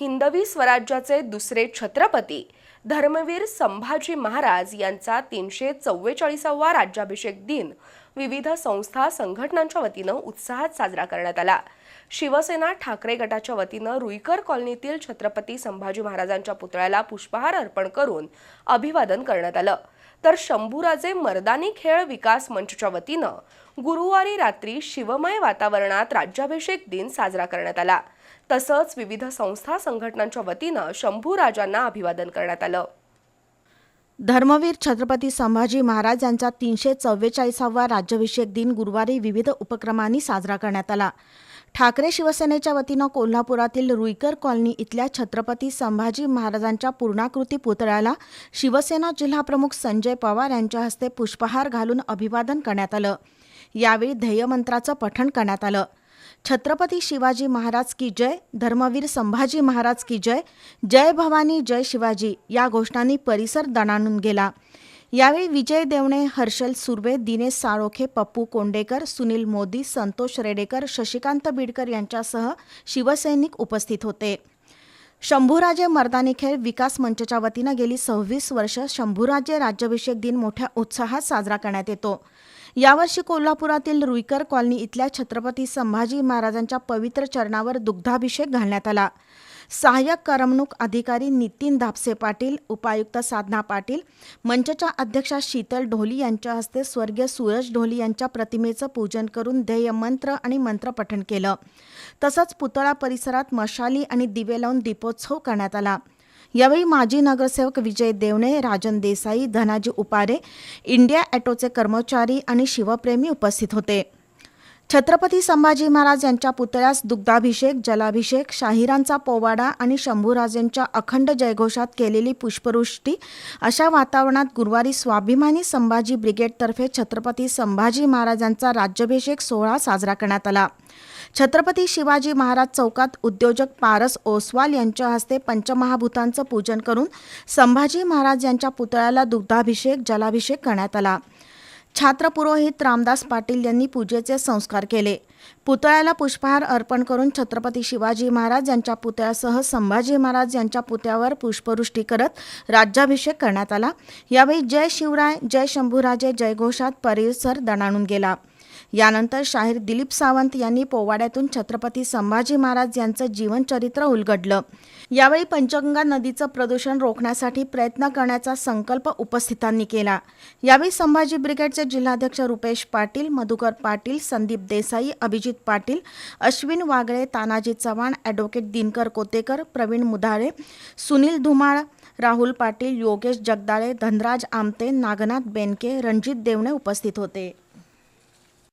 हिंदवी स्वराज्याचे दुसरे छत्रपती धर्मवीर संभाजी महाराज यांचा तीनशे चव्वेचाळीसावा राज्याभिषेक दिन विविध संस्था संघटनांच्या वतीनं उत्साहात साजरा करण्यात आला. शिवसेना ठाकरे गटाच्या वतीनं रुईकर कॉलनीतील छत्रपती संभाजी महाराजांच्या पुतळ्याला पुष्पहार अर्पण करून अभिवादन करण्यात आलं. तर शंभूराजे मर्दानी खेळ विकास मंचच्या वतीनं गुरुवारी रात्री शिवमय वातावरणात राज्याभिषेक दिन साजरा करण्यात आला. तसंच विविध संस्था संघटनांच्या वतीनं शंभूराजांना अभिवादन करण्यात आलं. धर्मवीर छत्रपती संभाजी महाराज यांचा तीनशे चव्वेचाळीसावा राज्याभिषेक दिन गुरुवारी विविध उपक्रमांनी साजरा करण्यात आला. ठाकरे शिवसेनेच्या वतीनं कोल्हापुरातील रुईकर कॉलनी इथल्या छत्रपती संभाजी महाराजांच्या पूर्णाकृती पुतळ्याला शिवसेना जिल्हाप्रमुख संजय पवार यांच्या हस्ते पुष्पहार घालून अभिवादन करण्यात आलं. यावेळी ध्येयमंत्राचं पठण करण्यात आलं. छत्रपती शिवाजी महाराज की जय धर्मवीर संभाजी महाराज की जय जय भवानी जय शिवाजी या घोषणांनी परिसर दणाणून गेला. यावेळी विजय देवणे हर्षल सुर्वे दिनेश साळोखे पप्पू कोंडेकर सुनील मोदी संतोष रेडेकर शशिकांत बिडकर यांच्यासह शिवसैनिक उपस्थित होते. शंभूराजे मर्दानी खेळ विकास मंचच्या वतीनं गेली सव्वीस वर्ष शंभूराजे राज्याभिषेक दिन मोठ्या उत्साहात साजरा करण्यात येतो. यावर्षी कोल्हापुरातील रुईकर कॉलनी इथल्या छत्रपती संभाजी महाराजांच्या पवित्र चरणावर दुग्धाभिषेक घालण्यात आला. सहाय्यक करमणूक अधिकारी नितीन धापसे पाटील उपायुक्त साधना पाटील मंचच्या अध्यक्षा शीतल ढोली यांच्या हस्ते स्वर्गीय सूरज ढोली यांच्या प्रतिमेचं पूजन करून ध्येय मंत्र आणि मंत्रपठण केलं. तसंच पुतळा परिसरात मशाली आणि दिवे लावून दीपोत्सव करण्यात आला. यावेळी माजी नगरसेवक विजय देवणे राजन देसाई धनाजी उपारे इंडिया ॲटोचे कर्मचारी आणि शिवप्रेमी उपस्थित होते. छत्रपती संभाजी महाराज यांच्या पुतळ्यास दुग्धाभिषेक जलाभिषेक शाहिरांचा पोवाडा आणि शंभूराजेंच्या अखंड जयघोषात केलेली पुष्पवृष्टी अशा वातावरणात गुरुवारी स्वाभिमानी संभाजी ब्रिगेडतर्फे छत्रपती संभाजी महाराजांचा राज्याभिषेक सोहळा साजरा करण्यात आला. छत्रपती शिवाजी महाराज चौकात उद्योजक पारस ओसवाल यांच्या हस्ते पंचमहाभूतांचं पूजन करून संभाजी महाराज यांच्या पुतळ्याला दुग्धाभिषेक जलाभिषेक करण्यात आला. छात्रपुरोहित रामदास पाटील यांनी पूजेचे संस्कार केले. पुतळ्याला पुष्पहार अर्पण करून छत्रपती शिवाजी महाराज यांच्या पुतळ्यासह संभाजी महाराज यांच्या पुतळ्यावर पुष्पवृष्टी करत राज्याभिषेक करण्यात आला. यावेळी जय शिवराय जय शंभूराजे जयघोषात परिसर दणाणून गेला. यानंतर शाहीर दिलीप सावंत यांनी पोवाड्यातून छत्रपती संभाजी महाराज यांचं जीवनचरित्र उलगडलं. यावेळी पंचगंगा नदीचं प्रदूषण रोखण्यासाठी प्रयत्न करण्याचा संकल्प उपस्थितांनी केला. यावेळी संभाजी ब्रिगेडचे जिल्हाध्यक्ष रुपेश पाटील मधुकर पाटील संदीप देसाई अभिजित पाटील अश्विन वागळे तानाजी चव्हाण ॲडव्होकेट दिनकर कोतेकर प्रवीण मुधाळे सुनील धुमाळ राहुल पाटील योगेश जगदाळे धनराज आमते नागनाथ बेनके रणजित देवणे उपस्थित होते.